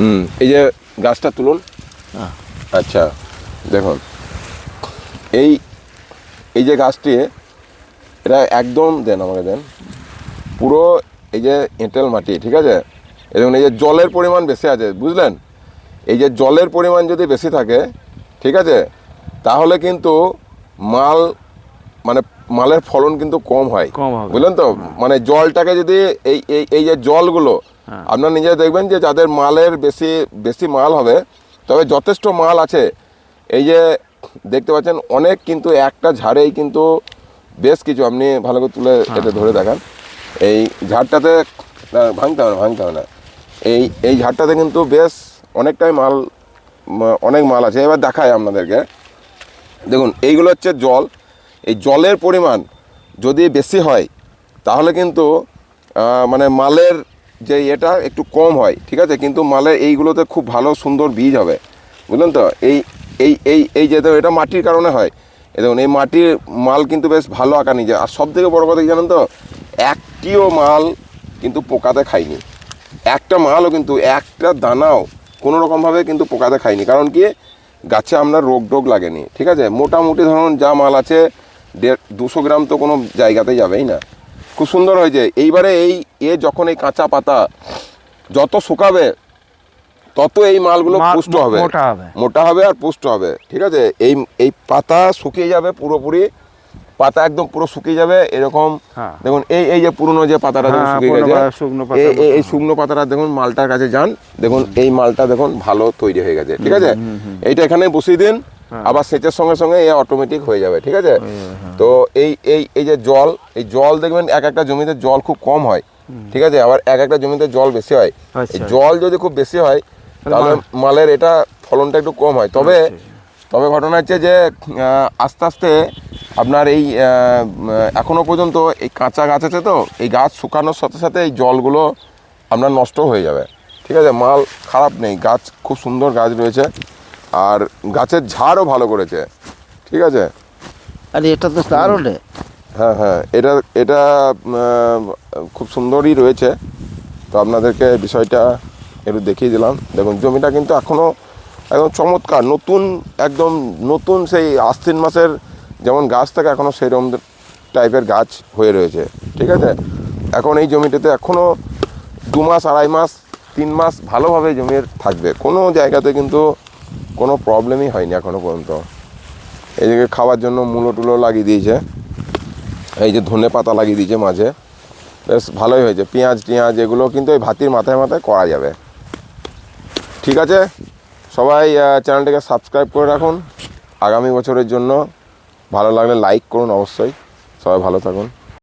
হুম এই যে গাছটা তুলুন। হ্যাঁ। আচ্ছা দেখুন। এই এই যে গাছটি এটা একদম দেন আমাকে দেন। পুরো এই যে এঁটেল মাটি ঠিক আছে? এবং এই যে জলের পরিমাণ বেশি আছে বুঝলেন? এই যে জলের পরিমাণ যদি বেশি থাকে ঠিক আছে? তাহলে কিন্তু মাল মানে মালের ফলন কিন্তু কম হয়। কম বুঝলেন তো? মানে জলটাকে যদি এই এই এই যে জলগুলো। আপনারা নিজে দেখবেন যে যাদের মালের বেশি বেশি মাল হবে তবে যথেষ্ট মাল আছে। এই যে দেখতে পাচ্ছেন অনেক কিন্তু একটা ঝাড়েই কিন্তু বেশ কিছু আপনি ভালো করে তুলে হ্যাঁ। এটা ধরে দেখান। এই ঝাড়টাতে ভাঙতে হবে না ভাঙতে হবে না। এই এই ঝাড়টাতে কিন্তু বেশ অনেকটাই মাল অনেক মাল আছে। এবার দেখায় আপনাদেরকে। দেখুন এইগুলো হচ্ছে জল। এই জলের পরিমাণ যদি বেশি হয় তাহলে কিন্তু মানে মালের যে এটা একটু কম হয়, ঠিক আছে? কিন্তু মালের এইগুলোতে খুব ভালো সুন্দর বীজ হবে, বুঝলেন তো? এই এই এই এই যে এটা মাটির কারণে হয়। এই দেখুন, এই মাটির মাল কিন্তু বেশ ভালো আঁকা নিয়ে যায় আর সব থেকে বড়ো কথা জানেন তো? একটিও মাল কিন্তু পোকাতে খায়নি। একটা মালও কিন্তু, একটা দানাও কোনো রকমভাবে কিন্তু পোকাতে খায়নি। কারণ কি? গাছে আপনার রোগ টোগ লাগেনি, ঠিক আছে? মোটামুটি ধরুন, যা মাল আছে, দেড়, দুশো গ্রাম তো কোনো জায়গাতে যাবেই না। খুব সুন্দর হয়েছে এইবারে এই এ যখন এই কাঁচা পাতা যত শুকাবে তত এই মালগুলো পুষ্ট হবে। মোটা হবে। আর পুষ্ট হবে। ঠিক আছে? এই এই পাতা শুকিয়ে যাবে পুরোপুরি। পাতা একদম পুরো শুকিয়ে যাবে এরকম। হ্যাঁ। দেখুন এই এই যে পুরনো যে পাতাটা দেখুন হ্যাঁ, শুকিয়ে গেছে। এই- শুকনো পাতাটা দেখুন মালটার কাছে যান। দেখুন এই মালটা দেখুন ভালো তৈরি হয়ে গেছে। ঠিক আছে? এইটা এখানে বসিয়ে দিন। হ্যাঁ। আবার সেচের সঙ্গে সঙ্গে এ অটোমেটিক হয়ে যাবে। ঠিক আছে। তো এই এই এই যে জল এই জল দেখবেন এক একটা জমিতে জল খুব কম হয়। ঠিক আছে? আবার এক একটা জমিতে জল বেশি হয়। আচ্ছা। জল যদি খুব বেশি হয় তাহলে মালের এটা ফলনটা একটু কম হয়। তবে তবে ঘটনা হচ্ছে যে আস্তে আস্তে আপনার এই এখনও পর্যন্ত এই কাঁচা গাছ আছে তো এই গাছ শুকানোর সাথে সাথে এই জলগুলো আপনার নষ্ট হয়ে যাবে। ঠিক আছে? মাল খারাপ নেই। গাছ খুব সুন্দর গাছ রয়েছে। আর গাছের ঝাড়ও ভালো করেছে। ঠিক আছে? আরে, এটা তো দারুণ। হ্যাঁ হ্যাঁ এটা এটা খুব সুন্দরই রয়েছে। তো আপনাদেরকে বিষয়টা একটু দেখিয়ে দিলাম। দেখুন, জমিটা কিন্তু এখনও একদম চমৎকার, নতুন, একদম নতুন সেই আশ্বিন মাসের যেমন গাছ থাকে এখনও সেরকম টাইপের গাছ হয়ে রয়েছে। ঠিক আছে? এখন এই জমিটাতে এখনও দু মাস, আড়াই মাস, তিন মাস ভালোভাবে জমির থাকবে। কোনো জায়গাতে কিন্তু কোনো প্রবলেমই হয়নি এখনও পর্যন্ত। এদিকে খাওয়ার জন্য মূলো টুলো লাগিয়ে দিয়েছে। এই যে ধনে পাতা লাগিয়ে দিয়েছে মাঝে। বেশ ভালোই হয়েছে। পেঁয়াজ টিয়াজ এগুলো কিন্তু ওই ভাতির মাথায় মাথায় করা যাবে। ঠিক আছে? সবাই চ্যানেলটিকে সাবস্ক্রাইব করে রাখুন। আগামী বছরের জন্য ভালো লাগলে লাইক করুন অবশ্যই। সবাই ভালো থাকুন।